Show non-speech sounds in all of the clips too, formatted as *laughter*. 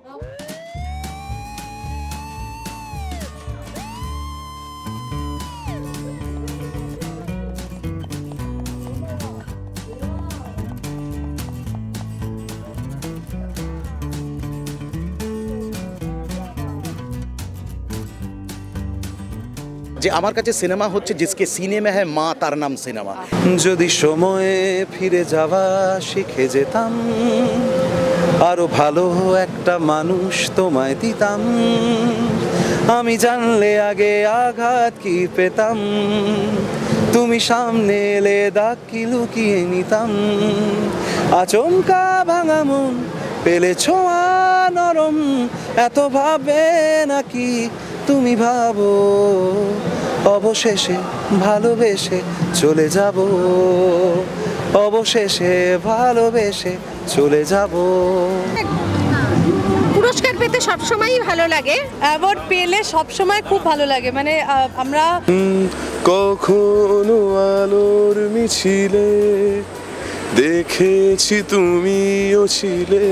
যে আমার কাছে সিনেমা হচ্ছে জিসকে সিনেমা হ্যাঁ মা, তার নাম সিনেমা। যদি সময়ে ফিরে যাওয়া শিখে যেতাম আরও ভালো একটা মানুষ তোমায় দিতাম। আমি জানলে আগে আঘাত কি পেতাম? তুমি সামনে এলে দাগ কি লুকিয়ে নিতাম। আচমকা ভাঙা মন, পেলে ছোঁয়া নরম। এত ভাবে নাকি তুমি ভাবো? অবশেষে ভালোবেসে চলে যাব। অবশেষে ভালোবেসে চলে যাব। পুরস্কার পেতে সবসময়ই ভালো লাগে। অ্যাওয়ার্ড পেলে সবসময় খুব ভালো লাগে। মানে আমরা কখনো আলোর মিছিলে দেখেছি তুমিও ছিলে।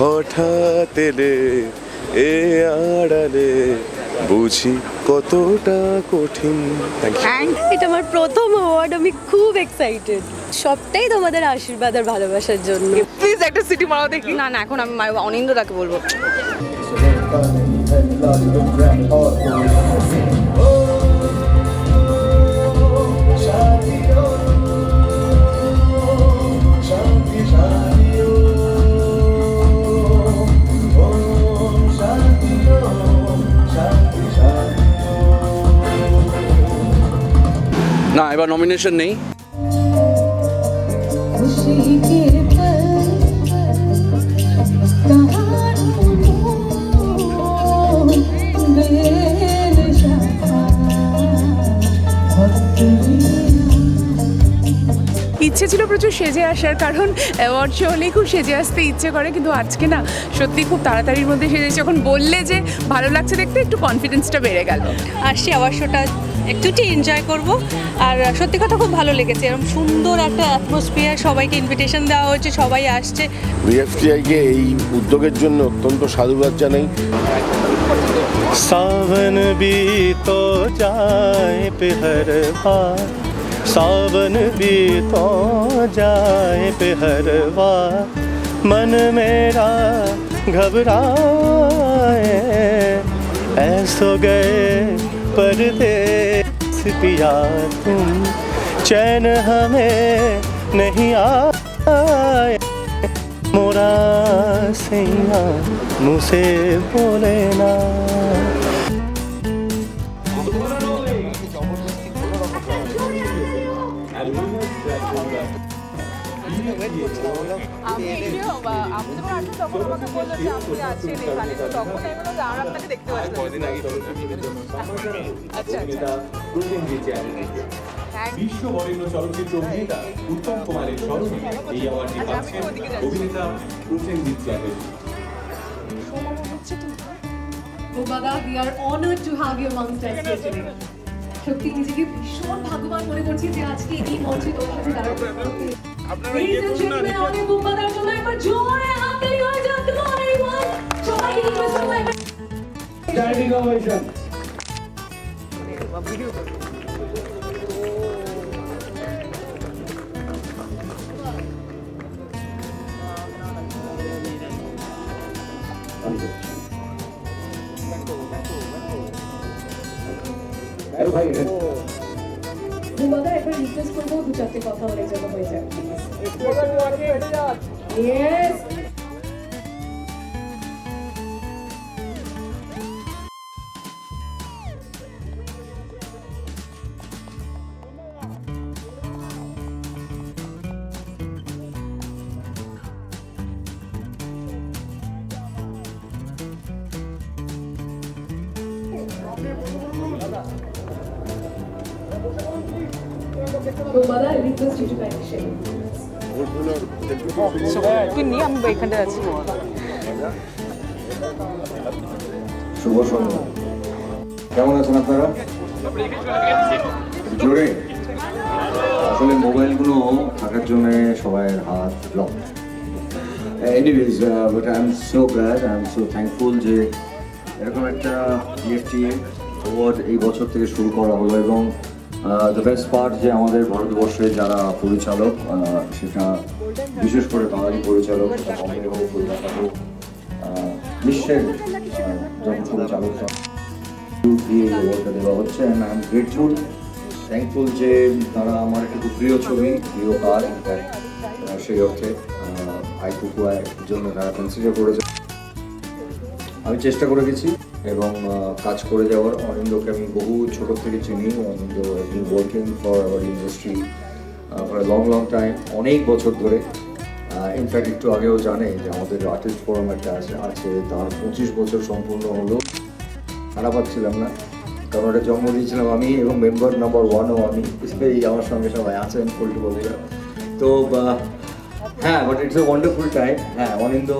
হঠাৎ এলে এ আড়ালে বুঝি কতটা কঠিন. এটা আমার প্রথম অ্যাওয়ার্ড আমি খুব এক্সাইটেড সবটাই তোমাদের আশীর্বাদ আর ভালোবাসার জন্য। প্লিজ একটা সিটি মারাও দেখি। না না এখন আমি অনিন্দদাকে বলব। এবার নমিনেশন নেই। ইচ্ছে ছিল প্রচুর সেজে আসার কারণ অ্যাওয়ার্ড শো হলেই খুব সেজে আসতে ইচ্ছে করে কিন্তু আজকে না সত্যি খুব তাড়াতাড়ির মধ্যে সেজেছি। যখন বললে যে ভালো লাগছে দেখতে একটু কনফিডেন্সটা বেড়ে গেল। আসছি অ্যাওয়ার্ড শোটা একটু এনজয় করব। আর সত্যি কথা খুব ভালো লেগেছে এরকম সুন্দর একটা অ্যাটমসফিয়ার সবাইকে ইনভিটেশন দেওয়া হয়েছে সবাই আসছে বিএফটিআইকে এই উদ্যোগের জন্য অত্যন্ত সাধুবাদ জানাই सावन भी तो जाए पे हर बार सावन भी तो जाए पे हर बार मन मेरा घबराए ऐसो गए पिया तुम। चैन हमें नहीं आए। मोरा सैया मुझसे बोले ना। আমাকে বলল যে আপনি আছেন এখানে তো তখন আমি বললাম যে আর আপনাকে দেখতে পাচ্ছি আচ্ছা আচ্ছা। বিশ্ব বরেণ্য চলচ্চিত্র অভিনেতা উত্তম কুমারের স্মরণে এই অ্যাওয়ার্ডটি আচ্ছা, পাচ্ছেন অভিনেতা Prosenjit Chatterjee Bubada, we are honored to have you amongst us here today. সত্যি নিজেকে ভীষণ ভাগ্যবান মনে করছি যে আজকে এই মঞ্চে তোমার সাথে দাঁড়াতে আমাদের বুম্বাদার জন্য একবার জোরে হাততালি হয়ে যাক। সবাইকে request করব একবার বুম্বাদার একবার রিকোয়েস্ট করব দু চারটে কথা হলে যেন হয়ে যায় Yes. আমি আছি? শুভ সন্ধ্যা। কেমন আছেন আপনারা? জোরে। আসলে মোবাইলগুলো থাকার জন্য সবাই হাত block anyways but I am so glad I am so thankful যে এরকম একটা ইএফটি অ্যাওয়ার্ড এই বছর থেকে শুরু করা হলো এবং দ্য বেস্ট পার্ট যে আমাদের ভারতবর্ষে যারা পরিচালক সেটা বিশেষ করে বাঙালি পরিচালক সেটা বম্বে হোক কলকাতা হোক বিশ্বের যত পরিচালক দেওয়া হচ্ছে। And I am grateful thankful যে তারা আমার একটু প্রিয় ছবি, প্রিয় কাজ সেই অর্থে আই কুকুয়ার জন্য তারা কনসিডার করেছে। আমি চেষ্টা করে গেছি। এবং কাজ করে যাওয়ার অনিন্দকে আমি বহু ছোট থেকে চিনি। Anindo been working for our industry for long long time অনেক বছর ধরে। ইনফ্যাক্ট একটু আগেও জানে যে আমাদের আর্টিস্ট ফোরাম একটা আছে আছে, তার পঁচিশ বছর সম্পূর্ণ হলো। খারাপ পাচ্ছিলাম না, কারণ ওটা জন্ম দিয়েছিলাম আমি এবং মেম্বার নাম্বার ওয়ানও আমি। এই আমার সঙ্গে সবাই আছেন পল্টু। বন্ধুরা তো হ্যাঁ but it's a wonderful time হ্যাঁ অনিন্দ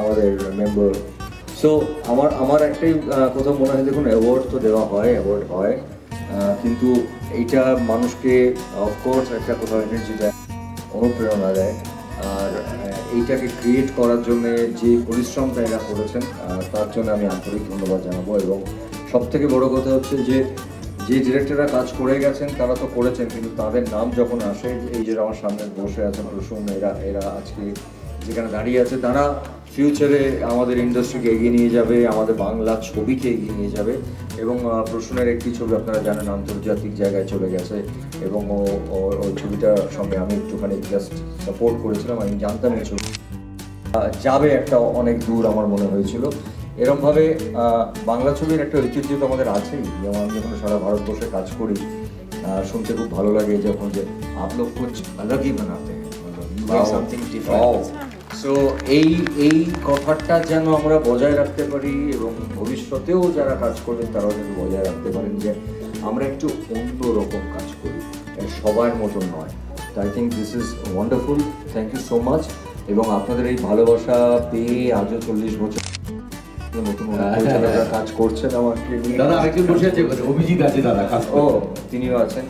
আমাদের মেম্বার সো আমার আমার একটাই কথা মনে হয়, দেখুন অ্যাওয়ার্ড তো দেওয়া হয় অ্যাওয়ার্ড হয় কিন্তু এইটা মানুষকে অফকোর্স একটা কোথাও এনার্জি দেয়, অনুপ্রেরণা দেয়, আর এইটাকে ক্রিয়েট করার জন্য যে পরিশ্রমটা এরা করেছেন তার জন্য আমি আন্তরিক ধন্যবাদ জানাব, এবং সব থেকে বড় কথা হচ্ছে যে যে ডিরেক্টররা কাজ করে গেছেন, তারা তো করেছেন, কিন্তু তাদের নাম যখন আসে, এই যে আমার সামনে বসে আছেন রসুন, এরা এরা আজকে যেখানে দাঁড়িয়ে আছে তারা ফিউচারে আমাদের ইন্ডাস্ট্রিকে এগিয়ে নিয়ে যাবে আমাদের বাংলা ছবিকে এগিয়ে নিয়ে যাবে এবং আহ, প্রসূনের একটি ছবি আপনারা জানেন আন্তর্জাতিক জায়গায় চলে গেছে এবং ও ওই ছবিটার সঙ্গে আমি একটুখানি জাস্ট সাপোর্ট করেছিলাম আমি জানতাম এই ছবি। যাবে একটা অনেক দূর আমার মনে হয়েছিল। এরমভাবে বাংলা ছবির একটা ঐতিহ্য তো আমাদের আছেই। যেমন আমি যখন সারা ভারতবর্ষে কাজ করি শুনতে খুব ভালো লাগে যখন যে আপ লোক কুছ বানাতে ডিফারেন্ট সো এই এই কথাটা যেন আমরা বজায় রাখতে পারি এবং ভবিষ্যতেও যারা কাজ করবেন তারাও যেন বজায় রাখতে পারেন যে আমরা একটু অন্য রকম কাজ করি। সবার মতন নয়। তো I think this is wonderful thank you so much এবং আপনাদের এই ভালোবাসা পেয়ে আজও চল্লিশ বছর নতুন কাজ করছেন আমাকে দাদা আরেকজন বসে আছে অভিজিৎ আছে দাদা কাজ ও তিনিও আছেন।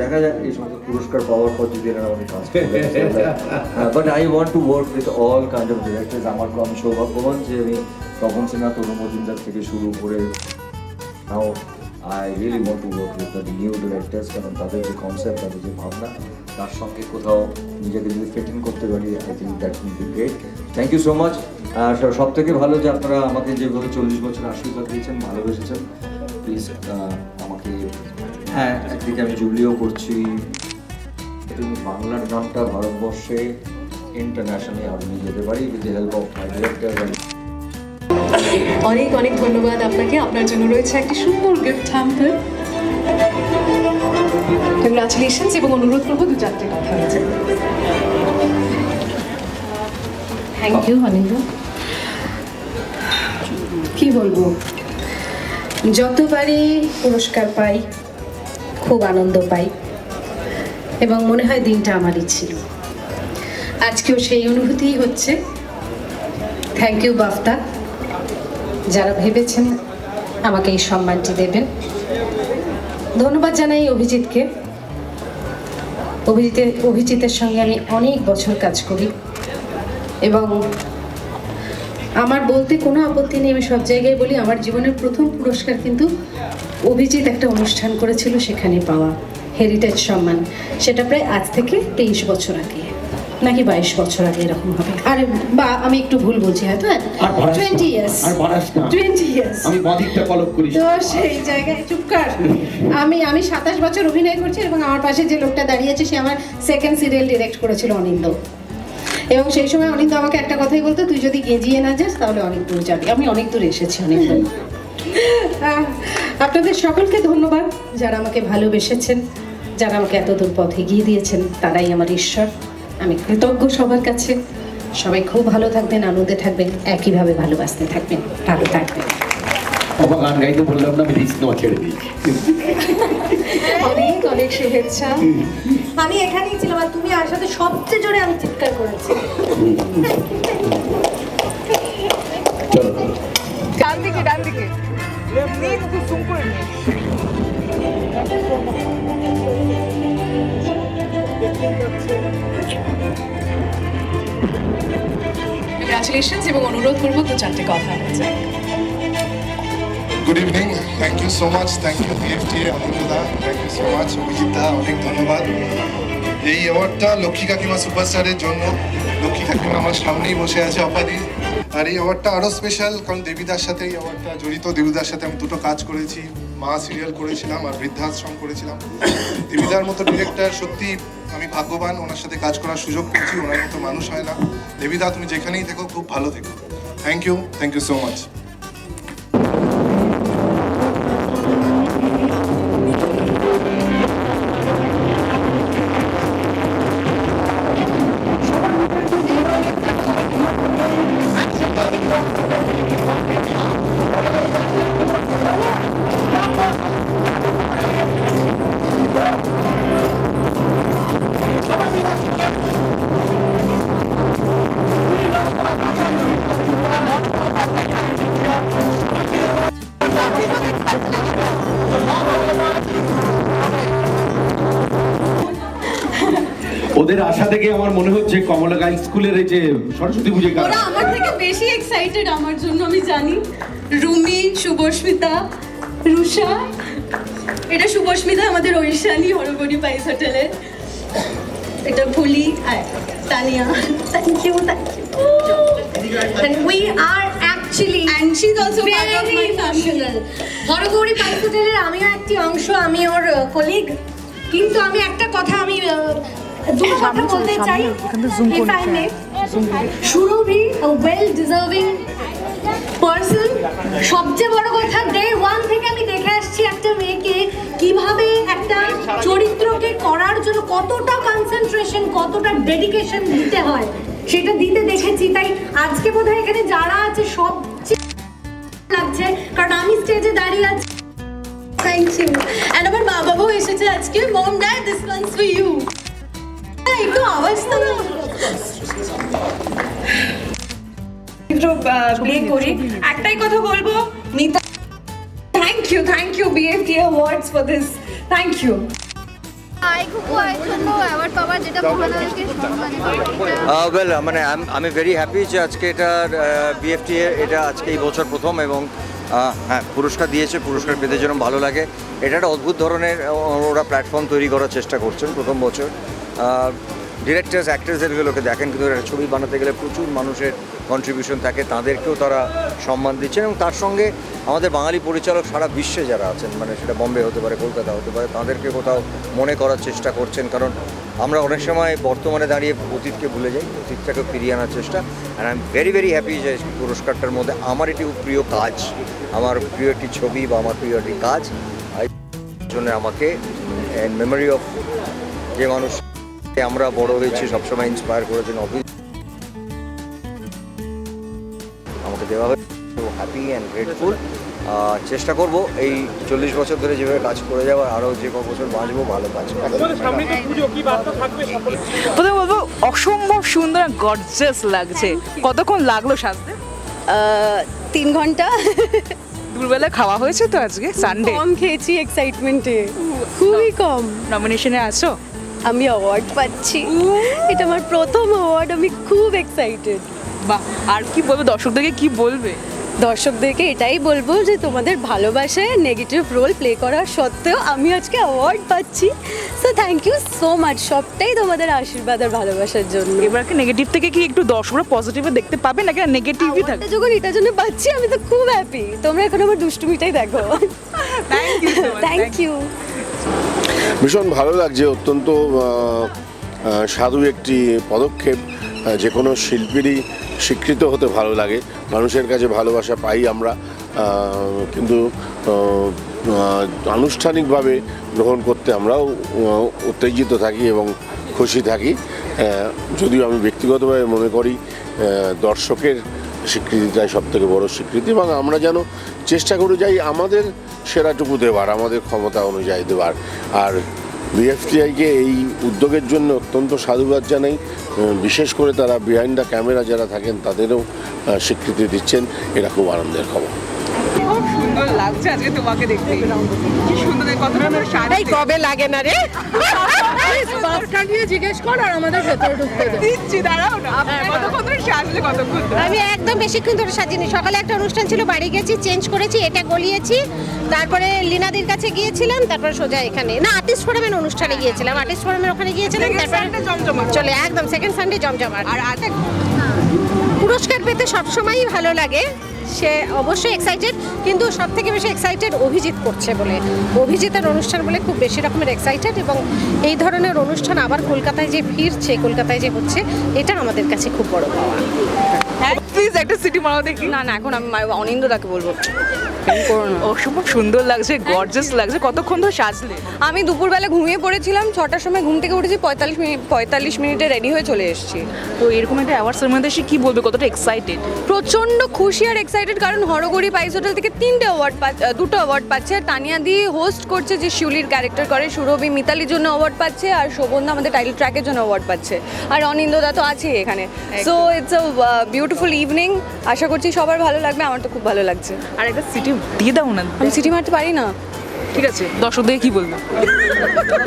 দেখা যাক, এই সমস্ত পুরস্কার পাওয়ার পর যদি এরা আমাকে কাজ but I want to work with all kind of directors আমার আমি সৌভাগ্যবান যে আমি তপন সিনহা তরু মজুমদার থেকে শুরু করে now I really want to work with the new directors কারণ তাদের যে কনসেপ্ট তাদের যে ভাবনা, তার সঙ্গে কোথাও নিজেকে যদি ফিট করতে পারি I think that will be great thank you so much আর সব থেকে ভালো যে আপনারা আমাকে যেভাবে চল্লিশ বছর আশীর্বাদ দিয়েছেন, ভালোবেসেছেন প্লিজ আমাকে হ্যাঁ একদিকে আমি জুবলিও করছি। তুমি বাংলার নামটা ভারতবর্ষে ইন্টারন্যাশনালি নিয়ে যেতে পারি with the help of my director অনেক অনেক ধন্যবাদ আপনাকে। আপনার জন্য রয়েছে একটি সুন্দর গিফট হ্যাম্পার কংগ্রাচুলেশনস এবং অনুরোধ করব দু চারটে কথা হয়েছে থ্যাংক ইউ অনিন্দ কি বলব? যতবারই পুরস্কার পাই খুব আনন্দ পাই এবং মনে হয় দিনটা আমারই ছিল। আজকেও সেই অনুভূতিই হচ্ছে। Thank you BAFTA. যারা ভেবেছেন আমাকে এই সম্মানটি দেবেন। ধন্যবাদ জানাই অভিজিৎকে। অভিজিতের অভিজিতের সঙ্গে আমি অনেক বছর কাজ করি এবং আমার বলতে কোনো আপত্তি নেই আমি সব জায়গায় বলি আমার জীবনের প্রথম পুরস্কার কিন্তু অভিজিৎ একটা অনুষ্ঠান করেছিল সেখানে পাওয়া হেরিটেজ সম্মান। সেটা প্রায় আজ থেকে তেইশ বছর আগে নাকি বাইশ বছর আগে এরকম হবে। আর বা আমি একটু ভুল বলছি হয়তো টোয়েন্টি ইয়ার্স। টোয়েন্টি ইয়ার্স আমি বাদিকটা কলপ করিস। তো সেই জায়গায় চুপ কর। আমি আমি সাতাশ বছর অভিনয় করছি এবং আমার পাশে যে লোকটা দাঁড়িয়ে আছে সে আমার সেকেন্ড সিরিয়াল ডিরেক্ট করেছিল অনিন্দ। এবং সেই সময় অনিন্দ আমাকে একটা কথাই বলতো তুই যদি গেজিয়ে না যাস তাহলে অনেক দূর যাবি। আমি অনেক দূর এসেছি অনেক দূর। আপনাদের সকলকে ধন্যবাদ যারা আমাকে ভালোবেসেছেন যারা আমাকে এত দূর পথ এগিয়ে দিয়েছেন তারাই আমার ঈশ্বর। আমি কৃতজ্ঞ সবার কাছে। সবাই খুব ভালো থাকবেন আনন্দে থাকবেন একইভাবে ভালোবাসতে থাকবেন ভালো থাকবেন। বাবা গান গাইতে বললাম না আমি রিস্ক নেওয়া ছেড়ে দিই। অনেক অনেক শুভেচ্ছা। আমি এখানেই ছিলাম আর তুমি আর সাথে সবচেয়ে জোরে আমি চিৎকার করেছি। চলো এবং অনুরোধ করব তো চারটে কথা হয়ে যাক good evening thank you so much thank you BFTA Aninda thank you so much Abhijit da অনেক ধন্যবাদ এই অ্যাওয়ার্ডটা লক্ষ্মী কাকিমা সুপারস্টারের জন্য। লক্ষ্মী কাকিমা আমার সামনেই বসে আছে, অপাদি। আর এই অ্যাওয়ার্ডটা আরও স্পেশাল কারণ দেবীদার সাথে এই অ্যাওয়ার্ডটা জড়িত। দেবীদার সাথে আমি দুটো কাজ করেছি। মা সিরিয়াল করেছিলাম আর বৃদ্ধাশ্রম করেছিলাম। দেবীদার মতো ডিরেক্টর সত্যি আমি ভাগ্যবান। ওনার সাথে কাজ করার সুযোগ পেয়েছি। ওনার মতো মানুষ হয় না। দেবীদা, তুমি যেখানেই থেকো, খুব ভালো থেকো। Thank you thank you so much ওদের আশা থেকে আমার মনে হচ্ছে কমলা গার্লস স্কুলের এই যে সরস্বতী পুজো ওরা আমার থেকে বেশি এক্সাইটেড আমার জন্য আমি জানি। রুমি শুভস্মিতা রুষা এটা শুভস্মিতা আমাদের ঐশানী হরগড়ি পাইস হোটেলের এটা ভুলি আর Tania. Thank you thank you And we are actually And she's also part of very my family. Haragouri Pice হোটেলের আমিও একটি অংশ আমি ওর কলিগ কিন্তু আমি একটা কথা আমি আহ, দুটো কথা বলতে চাই সুরভি ওয়েল ডিজার্ভিং পার্সন সবচেয়ে বড় কথা ডে ওয়ান থেকে আমি দেখে আসছি একটা মেয়েকে। কীভাবে একটা চরিত্রকে করার জন্য কতটা কনসেন্ট্রেশন কতটা ডেডিকেশন দিতে হয় সেটা দিতে দেখেছি। তাই আজকে বোধহয় এখানে যারা আছে সবচেয়ে লাগছে কারণ আমি স্টেজে দাঁড়িয়ে আছি। থ্যাংক ইউ অ্যান্ড আমার মা বাবাও এসেছে আজকে। Mom dad this one's for you আমি ভেরি হ্যাপি যে আজকে এটা বিএফটি এটা আজকে এই বছর প্রথম এবং হ্যাঁ পুরস্কার দিয়েছে, পুরস্কার পেতে যেরকম ভালো লাগে। এটা একটা অদ্ভুত ধরনের, ওরা প্ল্যাটফর্ম তৈরি করার চেষ্টা করছেন প্রথম বছর। ডিরেক্টার্স অ্যাক্টার্সদেরগুলোকে দেখেন, কিন্তু একটা ছবি বানাতে গেলে প্রচুর মানুষের কন্ট্রিবিউশন থাকে, তাদেরকেও তারা সম্মান দিচ্ছেন এবং তার সঙ্গে আমাদের বাঙালি পরিচালক সারা বিশ্বে যারা আছেন মানে সেটা বম্বে হতে পারে, কলকাতা হতে পারে, তাদেরকে কোথাও মনে করার চেষ্টা করছেন। কারণ আমরা অনেক সময় বর্তমানে দাঁড়িয়ে অতীতকে ভুলে যাই, অতীতটাকে ফিরিয়ে আনার চেষ্টা। And I am very very happy যে পুরস্কারটার মধ্যে আমার এটি প্রিয় কাজ, আমার প্রিয় একটি ছবি বা আমার প্রিয় একটি কাজ জন্য আমাকে মেমোরি অফ যে মানুষ আমরা বড় হয়েছি সবসময় ইন্সপায়ার করেছেন অফিস আমাকে দেওয়া হয়েছে। হ্যাপি অ্যান্ড গ্রেটফুল চেষ্টা করব এই চল্লিশ বছর ধরে যেভাবে কাজ করে যাওয়ার আরও যে ক বছর বাঁচবো ভালো কাজ। প্রথমে বলব অসম্ভব সুন্দর গর্জাস লাগছে। কতক্ষণ লাগল সাজতে? তিন ঘণ্টা। দুপুরবেলা খাওয়া হয়েছে তো আজকে? সানডে কম খেয়েছি এক্সাইটমেন্টে খুবই কম। নমিনেশনে আছো? আমি অ্যাওয়ার্ড পাচ্ছি। এটা আমার প্রথম অ্যাওয়ার্ড আমি খুব এক্সাইটেড বাহ আর কি বলবে? দর্শকদেরকে কি বলবে? দর্শকদেরকে এটাই বলব যে তোমাদের ভালোবাসায় নেগেটিভ রোল প্লে করার সত্ত্বেও আমি আজকে অ্যাওয়ার্ড পাচ্ছি। So thank you so much সবটাই তোমাদের আশীর্বাদ আর ভালোবাসার জন্য। এবার কি নেগেটিভ থেকে কি একটু দর্শকরা পজিটিভে দেখতে পাবে নাকি নেগেটিভই থাকবে যখন এটার জন্য পাচ্ছি আমি তো খুব হ্যাপি তোমরা এখন আমার দুষ্টুমিটাই দেখো। থ্যাংক ইউ থ্যাংক ইউ ভীষণ ভালো লাগছে, অত্যন্ত সাধু একটি পদক্ষেপ যে কোনো শিল্পীরই স্বীকৃত হতে ভালো লাগে। মানুষের কাছে ভালোবাসা পাই আমরা কিন্তু আনুষ্ঠানিকভাবে গ্রহণ করতে আমরাও উত্তেজিত থাকি এবং খুশি থাকি। যদিও আমি ব্যক্তিগতভাবে মনে করি দর্শকের স্বীকৃতিটাই সব থেকে বড় স্বীকৃতি এবং আমরা যেন চেষ্টা করে যাই আমাদের সেরাটুকু দেওয়ার আমাদের ক্ষমতা অনুযায়ী দেওয়ার আর বিএফটিআইকে এই উদ্যোগের জন্য অত্যন্ত সাধুবাদ জানাই। বিশেষ করে তারা বিহাইন্ড দ্য ক্যামেরা যারা থাকেন, তাদেরও স্বীকৃতি দিচ্ছেন। এটা খুব আনন্দের খবর। খুব সুন্দর সুন্দর লাগছে আজকে তোমাকে দেখতে? কি সুন্দর কত সুন্দর শাড়ি কবে লাগে না রে? বাসটা জিজ্ঞেস কর আর আমাদের ভেতরে ঢুকতে দে। দিচ্ছি দাঁড়াও না। কতক্ষণ ধরে সাজলে কতক্ষণ আমি একদম বেশিক্ষণ ধরে সাজিনি। সকালে একটা অনুষ্ঠান ছিল বাড়ি গেছি চেঞ্জ করেছি এটা গলিয়েছি। তারপরে লিনাদির কাছে গিয়েছিলাম তারপরে সোজা এখানে। না আর্টিস্ট ফোরামের অনুষ্ঠানে গিয়েছিলাম। আর্টিস্ট ফোরামের ওখানে গিয়েছিলাম তারপরে চলে একদম সেকেন্ড সানডে জমজমাট। আর পুরস্কার পেতে সবসময়ই ভালো লাগে। সে অবশ্যই এক্সাইটেড কিন্তু সব থেকে বেশি এক্সাইটেড অভিজিৎ করছে বলে। অভিজিতের অনুষ্ঠান বলে খুব বেশি রকমের এক্সাইটেড এবং এই ধরনের অনুষ্ঠান আবার কলকাতায় যে ফিরছে কলকাতায় যে হচ্ছে এটা আমাদের কাছে খুব বড় পাওয়া। প্লিজ একটা সিটি মারাও দেখি। না না এখন আমি অনিন্দ্যদাকে বলব। এরকম করো না। অসম্ভব সুন্দর লাগছে গর্জাস লাগছে কতক্ষণ ধরে সাজলে? আমি দুপুরবেলা ঘুমিয়ে পড়েছিলাম ছটার সময় ঘুম থেকে উঠেছি পঁয়তাল্লিশ মিনিট পঁয়তাল্লিশ মিনিটে রেডি হয়ে চলে এসেছি। তো এরকম একটা অ্যাওয়ার্ডসের মধ্যে এসে কি বলবে কতটা এক্সাইটেড প্রচণ্ড খুশি আর এক্সাইটেড কারণ হরগড়ি পাইস হোটেল থেকে তিনটে অ্যাওয়ার্ড পাচ্ছে দুটো অ্যাওয়ার্ড পাচ্ছে আর তানিয়া দি হোস্ট করছে যে শিউলির ক্যারেক্টার করে সুরভি মিতালির জন্য অ্যাওয়ার্ড পাচ্ছে আর শোভনদা আমাদের টাইটেল ট্র্যাকের জন্য অ্যাওয়ার্ড পাচ্ছে আর অনিন্দদা তো আছেই এখানে। So it's a beautiful evening আশা করছি সবার ভালো লাগবে আমার তো খুব ভালো লাগছে। আর একটা সিটি দিয়ে দাও না। আমি সিটি মারতে পারি না। ঠিক আছে দর্শকদের কি বলব?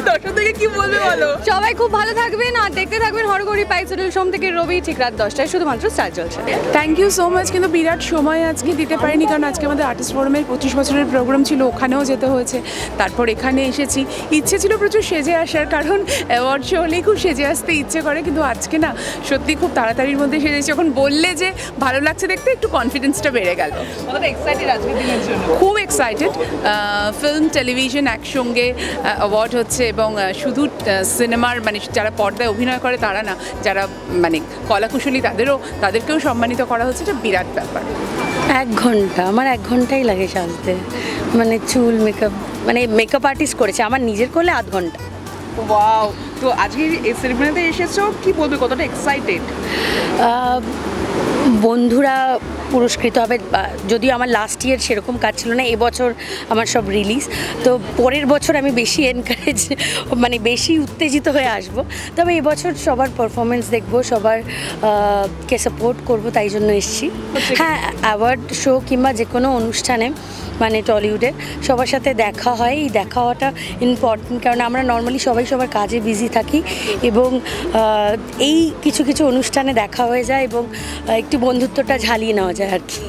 দর্শকদেরকে কি বলবে বলো? সবাই খুব ভালো থাকবেন আর দেখতে থাকবেন হরগড়ি পাইস হোটেল সোম থেকে রবি ঠিক রাত দশটায় শুধুমাত্র star Jalsha thank you so much কিন্তু বিরাট সময় আজকে দিতে পারিনি কারণ আজকে আমাদের আর্টিস্ট ফোরামের পঁচিশ বছরের প্রোগ্রাম ছিল ওখানেও যেতে হয়েছে। তারপর এখানে এসেছি। ইচ্ছে ছিল প্রচুর সেজে আসার কারণ অ্যাওয়ার্ড শো হলেই খুব সেজে আসতে ইচ্ছে করে কিন্তু আজকে না সত্যি খুব তাড়াতাড়ির মধ্যে সেজেছি। যখন বললে যে ভালো লাগছে দেখতে একটু কনফিডেন্সটা বেড়ে গেল। এক্সাইটেড আজকের দিনের খুব এক্সাইটেড ফিল্ম টেলিভিশন একসঙ্গে অ্যাওয়ার্ড হচ্ছে এবং শুধু সিনেমার মানে যারা পর্দায় অভিনয় করে তারা না যারা মানে কলাকুশলী তাদেরও তাদেরকেও সম্মানিত করা হচ্ছে। এটা বিরাট ব্যাপার। এক ঘণ্টা আমার এক ঘন্টাই লাগে সাজতে। মানে চুল মেকআপ মানে মেকআপ আর্টিস্ট করেছে আমার নিজের করলে আধ ঘণ্টা। ওয়াও তো আজকে এই সেলিব্রিটিতে এসেছ কি বলবে কতটা এক্সাইটেড বন্ধুরা পুরস্কৃত হবে যদিও আমার লাস্ট ইয়ার সেরকম কাজ ছিল না এবছর আমার সব রিলিজ তো পরের বছর আমি বেশি এনকারেজ মানে বেশি উত্তেজিত হয়ে আসব। তবে এবছর সবার পারফরমেন্স দেখব সবার কে সাপোর্ট করব তাই জন্য এসেছি। হ্যাঁ অ্যাওয়ার্ড শো কিংবা যে কোনো অনুষ্ঠানে মানে টলিউডে সবার সাথে দেখা হয়। এই দেখা হওয়াটা ইম্পর্টেন্ট কারণ আমরা নর্মালি সবাই সবার কাজে বিজি থাকি এবং এই কিছু কিছু অনুষ্ঠানে দেখা হয়ে যায় এবং একটু বন্ধুত্বটা ঝালিয়ে নেওয়া যায়। আর কি।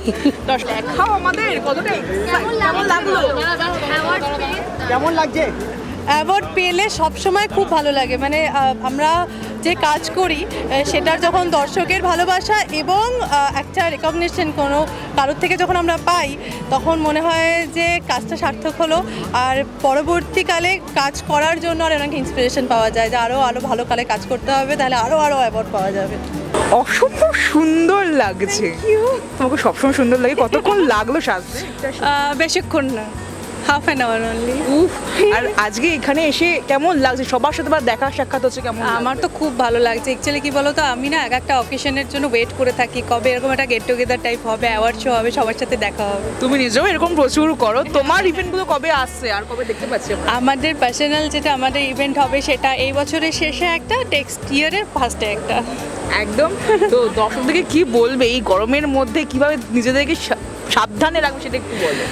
দেখাও আমাদের কতটা? কেমন লাগছে? অ্যাওয়ার্ড পেলে সবসময় খুব ভালো লাগে। মানে আমরা যে কাজ করি সেটার যখন দর্শকের ভালোবাসা এবং একটা রেকগনিশন কোনো কারোর থেকে যখন আমরা পাই তখন মনে হয় যে কাজটা সার্থক হলো। আর পরবর্তীকালে কাজ করার জন্য আর অনেক ইন্সপিরেশন পাওয়া যায় যে আরও আরও ভালো কালে কাজ করতে হবে তাহলে আরও আরও অ্যাওয়ার্ড পাওয়া যাবে। অসম্ভব সুন্দর লাগছে। তোমাকে সবসময় সুন্দর লাগে। কতক্ষণ লাগল সাজতে? বেশিক্ষণ না। হাফ অ্যান আওয়ার অনলি আর আজকে এখানে এসে কেমন লাগছে? সবার সাথে আবার দেখা সাক্ষাৎ হচ্ছে কেমন আমার তো খুব ভালো লাগছে। অ্যাকচুয়ালি কি বলো তো আমি না এক একটা অকেশনের জন্য ওয়েট করে থাকি। কবে এরকম একটা গেট টুগেদার টাইপ হবে অ্যাওয়ার্ড শো হবে সবার সাথে দেখা হবে। তুমি নিজেও এরকম প্রচুর করো। তোমার ইভেন্টগুলো কবে আসছে? আর কবে দেখতে পাচ্ছি আমাদের পার্সোনাল যেটা আমাদের ইভেন্ট হবে সেটা এই বছরের শেষে একটা নেক্সট ইয়ারের ফার্স্টে একটা। একদম। তো দর্শকদেরকে কি বলবে? এই গরমের মধ্যে কীভাবে নিজেদেরকে সাবধানে রাখবে সেটা একটু বলো।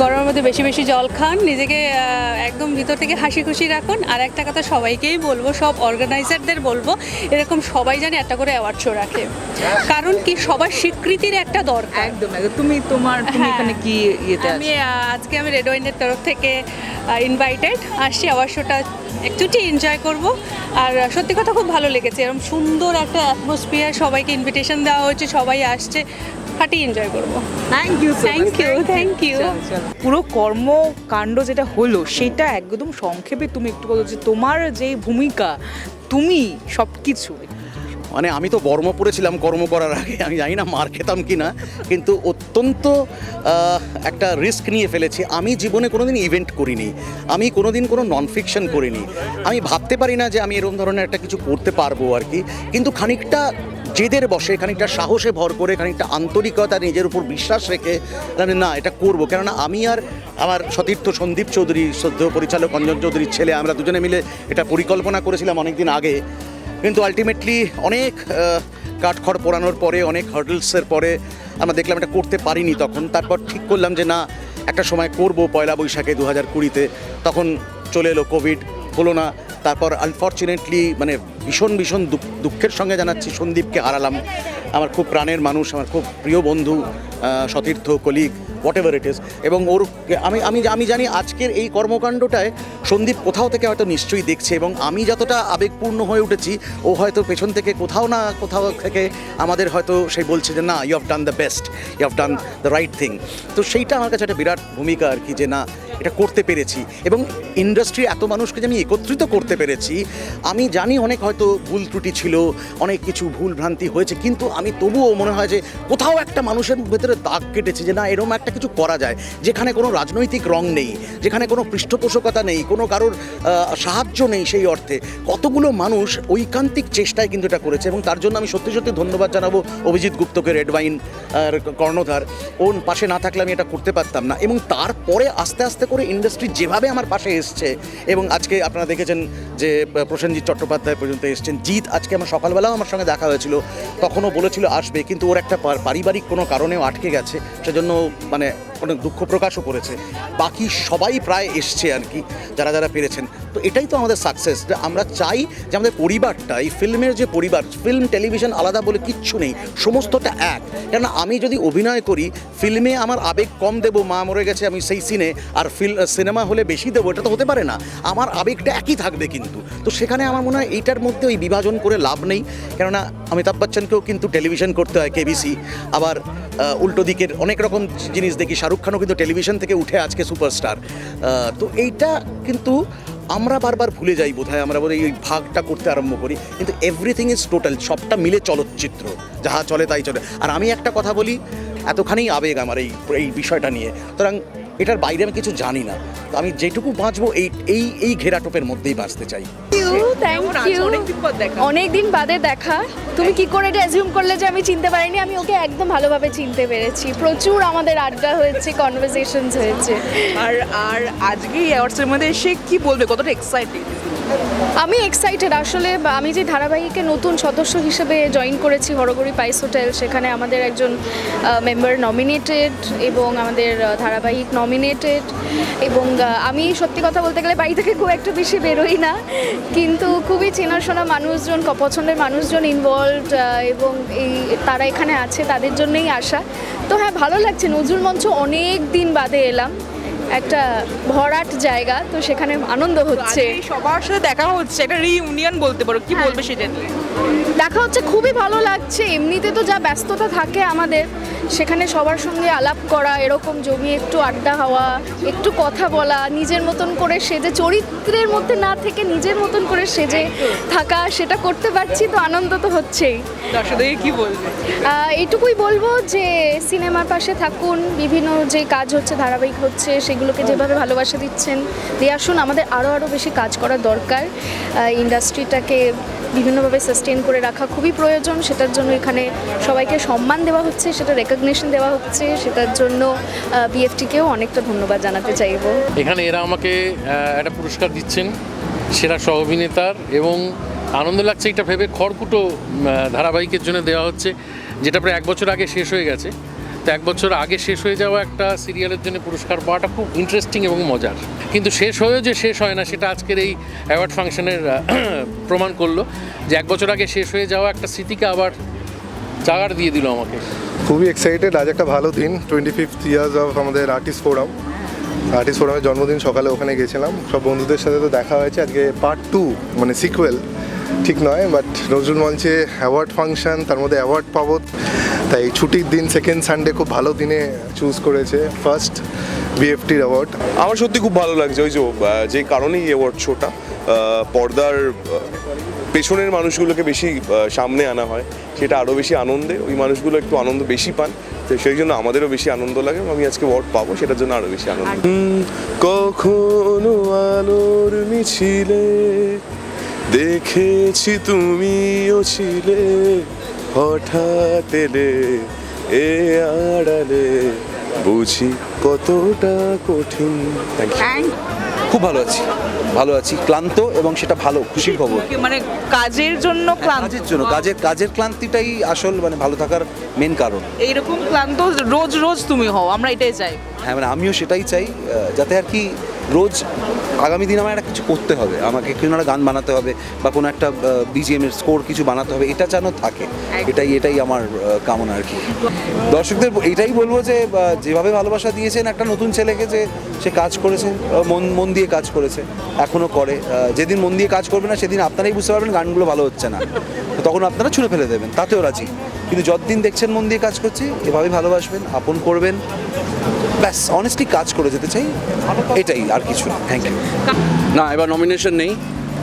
গরমের মধ্যে বেশি বেশি জল খান নিজেকে একদম ভিতর থেকে হাসি খুশি রাখুন। আর একটা কথা সবাইকেই বলব সব অর্গানাইজারদের বলব এরকম সবাই জানে একটা করে অ্যাওয়ার্ড শো রাখে। কারণ কি সবার স্বীকৃতির একটা দরকার। একদম একদম। তুমি তোমার তুমি হ্যাঁ। এখানে কি ইয়েতে আমি আজকে আমি রেড ওয়াইনের তরফ থেকে ইনভাইটেড আসছি। অ্যাওয়ার্ড শোটা একটুটি এনজয় করব। আর সত্যি কথা খুব ভালো লেগেছে। এরকম সুন্দর একটা অ্যাটমসফিয়ার সবাইকে ইনভিটেশন দেওয়া হয়েছে সবাই আসছে। ফাটি এনজয় করব। Thank you Thank you, thank you. পুরো কর্মকাণ্ড যেটা হলো সেটা একদম সংক্ষেপে তুমি একটু বলো যে তোমার যে ভূমিকা তুমি সব কিছু মানে আমি তো বর্ম পড়েছিলাম কর্ম করার আগে। আমি জানি না মার খেতাম কি না কিন্তু অত্যন্ত একটা রিস্ক নিয়ে ফেলেছি। আমি জীবনে কোনোদিন ইভেন্ট করিনি। আমি কোনোদিন কোনো নন ফিকশন করিনি। আমি ভাবতে পারি না যে আমি এরকম ধরনের একটা কিছু করতে পারব আর কি। কিন্তু খানিকটা জেদের বসে খানিকটা সাহসে ভর করে, খানিকটা আন্তরিকতা নিজের উপর বিশ্বাস রেখে আমি না, এটা করব। কেননা আমি আর আমার সতীর্থ সন্দীপ চৌধুরী, শ্রদ্ধেয় পরিচালক অঞ্জন চৌধুরীর ছেলে, আমরা দুজনে মিলে এটা পরিকল্পনা করেছিলাম অনেকদিন আগে। কিন্তু আলটিমেটলি অনেক কাঠখড় পোড়ানোর পরে, অনেক হার্ডলসের পরে আমরা দেখলাম এটা করতে পারিনি তখন। তারপর ঠিক করলাম যে, না, একটা সময় করব পয়লা বৈশাখে দু হাজার কুড়িতে। তখন চলে এলো কোভিড হলো না। তারপর আনফর্চুনেটলি মানে ভীষণ ভীষণ দুঃখ- দুঃখের সঙ্গে জানাচ্ছি সন্দীপকে হারালাম। আমার খুব প্রাণের মানুষ, আমার খুব প্রিয় বন্ধু সতীর্থ colleague whatever it is এবং ওর আমি আমি আমি জানি আজকের এই কর্মকাণ্ডটায় সন্দীপ কোথাও থেকে হয়তো নিশ্চয়ই দেখছে এবং আমি যতটা আবেগপূর্ণ হয়ে উঠেছি, ও হয়তো পেছন থেকে কোথাও না কোথাও থেকে আমাদের হয়তো সে বলছে যে, না you have done the best you have done the right thing তো সেইটা আমার কাছে একটা বিরাট ভূমিকা আর কি যে, না এটা করতে পেরেছি এবং ইন্ডাস্ট্রি এত মানুষকে যে আমি একত্রিত করতে পেরেছি, আমি জানি অনেক হয়তো ভুল ত্রুটি ছিল, অনেক কিছু ভুল ভ্রান্তি হয়েছে, কিন্তু আমি তবুও মনে হয় যে কোথাও একটা মানুষের ভেতরে দাগ কেটেছে যে না এরকম একটা কিছু করা যায়, যেখানে কোনো রাজনৈতিক রং নেই, যেখানে কোনো পৃষ্ঠপোষকতা নেই, কোনো কারোর সাহায্য নেই সেই অর্থে। কতগুলো মানুষ ঐকান্তিক চেষ্টায় কিন্তু এটা করেছে এবং তার জন্য আমি সত্যি সত্যি ধন্যবাদ জানাব অভিজিৎ গুপ্তকে রেড ওয়াইন কর্ণধার। ওর পাশে না থাকলে আমি এটা করতে পারতাম না এবং তারপরে আস্তে আস্তে করে ইন্ডাস্ট্রি যেভাবে আমার পাশে এসছে, এবং আজকে আপনারা দেখেছেন যে প্রসেনজিৎ চট্টোপাধ্যায় পর্যন্ত এসছেন। জিৎ আজকে আমার সকালবেলাও আমার সঙ্গে দেখা হয়েছিল, তখনও বলেছিল আসবে, কিন্তু ওর একটা পারিবারিক কোনো কারণেও আটকে গেছে, সেজন্য মানে অনেক দুঃখ প্রকাশও করেছে। বাকি সবাই প্রায় এসছে আর কি, যারা যারা পেরেছেন। তো এটাই তো আমাদের সাকসেস যে আমরা চাই যে আমাদের পরিবারটা, এই ফিল্মের যে পরিবার, ফিল্ম, টেলিভিশন আলাদা বলে কিচ্ছু নেই, সমস্তটা এক। কেননা আমি যদি অভিনয় করি, ফিল্মে আমার আবেগ কম দেবো, মা মরে গেছে, আমি সেই সিনে আর ফিল্ম সিনেমা হলে বেশি দেবো, এটা তো হতে পারে না। আমার আবেগটা একই থাকবে কিন্তু। তো সেখানে আমার মনে হয় এইটার মধ্যে ওই বিভাজন করে লাভ নেই। কেননা অমিতাভ বচ্চনকেও কিন্তু টেলিভিশন করতে হয় কেবিসি আবার উল্টো দিকের অনেক রকম জিনিস দেখি, শাহরুখ খানও কিন্তু টেলিভিশন থেকে উঠে আজকে সুপারস্টার। তো এইটা কিন্তু আমরা বারবার ভুলে যাই বোধ হয় আমরা এই ভাগটা করতে আরম্ভ করি। কিন্তু এভরিথিং ইজ টোটাল সবটা মিলে চলচ্চিত্র, যাহা চলে তাই চলে। আর আমি একটা কথা বলি, এতখানি আবেগ আমার এই এই বিষয়টা নিয়ে। সুতরাং এটার বাইরে আমি কিছু জানি না। তো আমি যেটুকু বাঁচবো এই এই এই ঘেরাটোপের মধ্যেই বাঁচতে চাই। অনেকদিন অনেক দিন বাদে দেখা। তুমি কি করে এটা অ্যাজিউম করলে যে আমি চিনতে পারিনি? আমি ওকে একদম ভালোভাবে চিনতে পেরেছি। প্রচুর আমাদের আড্ডা হয়েছে কনভারসেশনস হয়েছে। আর আর আজকে এই অ্যাওয়ার্ডসের মধ্যে এসে কি বলবে? কতটা এক্সাইটেড আমি এক্সাইটেড আসলে আমি যে ধারাবাহিকে নতুন সদস্য হিসেবে জয়েন করেছি হরগড়ি পাইস হোটেল সেখানে আমাদের একজন মেম্বার নমিনেটেড এবং আমাদের ধারাবাহিক নমিনেটেড এবং আমি সত্যি কথা বলতে গেলে বাড়ি থেকে খুব একটা বেশি বেরোই না। কিন্তু খুবই চেনাশোনা মানুষজন পছন্দের মানুষজন ইনভলভড এবং এই তারা এখানে আছে, তাদের জন্যই আসা তো হ্যাঁ ভালো লাগছে। নজরুল মঞ্চ অনেক দিন বাদে এলাম। একটা ভরাট জায়গা তো সেখানে আনন্দ হচ্ছে সবার সাথে দেখা হচ্ছে একটা রিইউনিয়ন বলতে পারো কি হ্যাঁ। বলবে সেটা নিয়ে দেখা হচ্ছে খুবই ভালো লাগছে। এমনিতে তো যা ব্যস্ততা থাকে আমাদের সেখানে সবার সঙ্গে আলাপ করা এরকম জমিয়ে একটু আড্ডা হওয়া একটু কথা বলা নিজের মতন করে সেজে চরিত্রের মধ্যে না থেকে নিজের মতন করে সেজে থাকা সেটা করতে পারছি তো আনন্দ তো হচ্ছেই। দর্শকদেরকে কি বলবে? এইটুকুই বলব যে সিনেমার পাশে থাকুন বিভিন্ন যে কাজ হচ্ছে ধারাবাহিক হচ্ছে সেগুলোকে যেভাবে ভালোবাসা দিচ্ছেন দিয়ে আসুন আমাদের আরও আরও বেশি কাজ করা দরকার। ইন্ডাস্ট্রিটাকে বিভিন্নভাবে সাস্টেন করে রাখা খুবই প্রয়োজন। সেটার জন্য এখানে সবাইকে সম্মান দেওয়া হচ্ছে, সেটা রেকগনেশন দেওয়া হচ্ছে, সেটার জন্য বিএফটিকেও অনেকটা ধন্যবাদ জানাতে চাইব। এখানে এরা আমাকে একটা পুরস্কার দিচ্ছেন, সেরা সহ অভিনেতার এবং আনন্দ লাগছে এটা ভেবে খড়কুটো ধারাবাহিকের জন্য দেওয়া হচ্ছে, যেটা প্রায় এক বছর আগে শেষ হয়ে গেছে। তো এক বছর আগে শেষ হয়ে যাওয়া একটা সিরিয়ালের জন্য পুরস্কার পাওয়াটা খুব ইন্টারেস্টিং এবং মজার। কিন্তু শেষ হয়েও যে শেষ হয় না, সেটা আজকের এই অ্যাওয়ার্ড ফাংশনের *clears throat* প্রমাণ করল যে এক বছর আগে শেষ হয়ে যাওয়া একটা স্মৃতিকে আবার জাগার দিয়ে দিল আমাকে। খুবই এক্সাইটেড আজ একটা ভালো দিন টোয়েন্টি ফিফথ ইয়ার্স অফ আমাদের আর্টিস্ট ফোরাম আর্টিস্ট ফোরামের জন্মদিন সকালে ওখানে গেছিলাম। সব বন্ধুদের সাথে তো দেখা হয়েছে। আজকে পার্ট টু মানে সিকুয়েল ঠিক নয় বাট নজরুল মঞ্চে অ্যাওয়ার্ড ফাংশন তার মধ্যে অ্যাওয়ার্ড পাবো। তাই ছুটির দিন সেকেন্ড সানডে খুব ভালো দিনে চুজ করেছে ফার্স্ট বিএফটির অ্যাওয়ার্ড আমার সত্যি খুব ভালো লাগছে ওই যে কারণেই অ্যাওয়ার্ড শোটা পর্দার পেছনের মানুষগুলোকে বেশি সামনে আনা হয় সেটা আরও বেশি আনন্দে ওই মানুষগুলো একটু আনন্দ বেশি পান তো সেই জন্য আমাদেরও বেশি আনন্দ লাগে এবং আমি আজকে অ্যাওয়ার্ড পাবো সেটার জন্য আরও বেশি আনন্দ। কখনো আলোর মিছিলে দেখেছি তুমিও ছিলে। হঠাৎ এলে এ আড়ালে বুঝি কতটা কঠিন। খুব ভালো আছি ভালো আছি ক্লান্ত এবং সেটা ভালো খুশির খবর। মানে কাজের জন্য ক্লান্ত? কাজের জন্য কাজের কাজের ক্লান্তিটাই আসল মানে ভালো থাকার মেন কারণ। এইরকম ক্লান্ত রোজ রোজ তুমি হও আমরা এটাই চাই। হ্যাঁ মানে আমিও সেটাই চাই যাতে আর কি রোজ আগামী দিন আমার একটা কিছু করতে হবে। আমাকে কোনো একটা গান বানাতে হবে বা কোনো একটা বিজিএম এর স্কোর কিছু বানাতে হবে এটা যেন থাকে। এটাই এটাই আমার কামনা আর কি। দর্শকদের এটাই বলব যে যেভাবে ভালোবাসা দিয়েছেন একটা নতুন ছেলেকে যে সে কাজ করেছে মন মন দিয়ে কাজ করেছে এখনও করে। যেদিন মন দিয়ে কাজ করবে না সেদিন আপনারাই বুঝতে পারবেন গানগুলো ভালো হচ্ছে না। তখন আপনারা ছুঁড়ে ফেলে দেবেন তাতেও রাজি। কিন্তু যতদিন দেখছেন মন দিয়ে কাজ করছি এভাবেই ভালোবাসবেন আপন করবেন ব্যাস অনেস্টলি কাজ করে যেতে চাই, এটাই আর কিছু না। থ্যাংক ইউ না, এবার নমিনেশন নেই,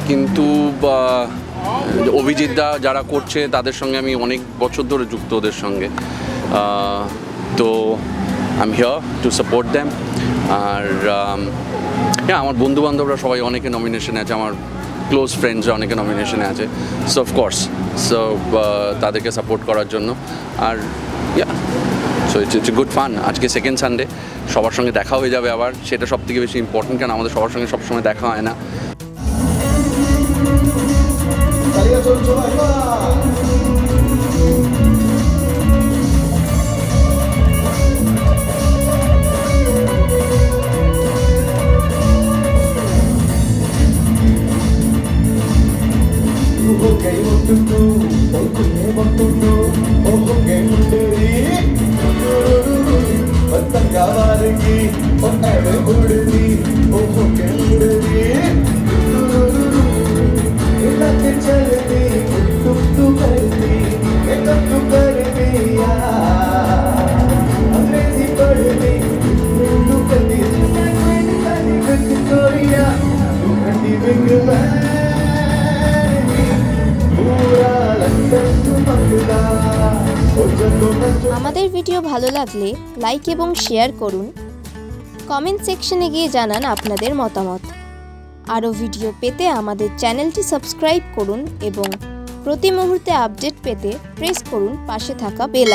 কিন্তু অভিজিৎ দা যারা করছে, তাদের সঙ্গে আমি অনেক বছর ধরে যুক্ত ওদের সঙ্গে। তো I here to support them আর হ্যাঁ আমার বন্ধু বান্ধবরা সবাই অনেকে নমিনেশনে আছে, আমার ক্লোজ ফ্রেন্ডসরা অনেকে নমিনেশনে আছে। সো অফকোর্স সো তাদেরকে সাপোর্ট করার জন্য। আর yeah so it's it's good fun আজকে সেকেন্ড সানডে সবার সঙ্গে দেখা হয়ে যাবে আবার। সেটা সব থেকে বেশি ইম্পর্টেন্ট কারণ আমাদের সবার সঙ্গে সবসময় দেখা হয় না। আমাদের লাগলে লাইক এবং শেয়ার করুন। কমেন্ট সেকশনে গিয়ে জানান আপনাদের মতামত। আরও ভিডিও পেতে আমাদের চ্যানেলটি সাবস্ক্রাইব করুন এবং প্রতি মুহূর্তে আপডেট পেতে প্রেস করুন পাশে থাকা বেল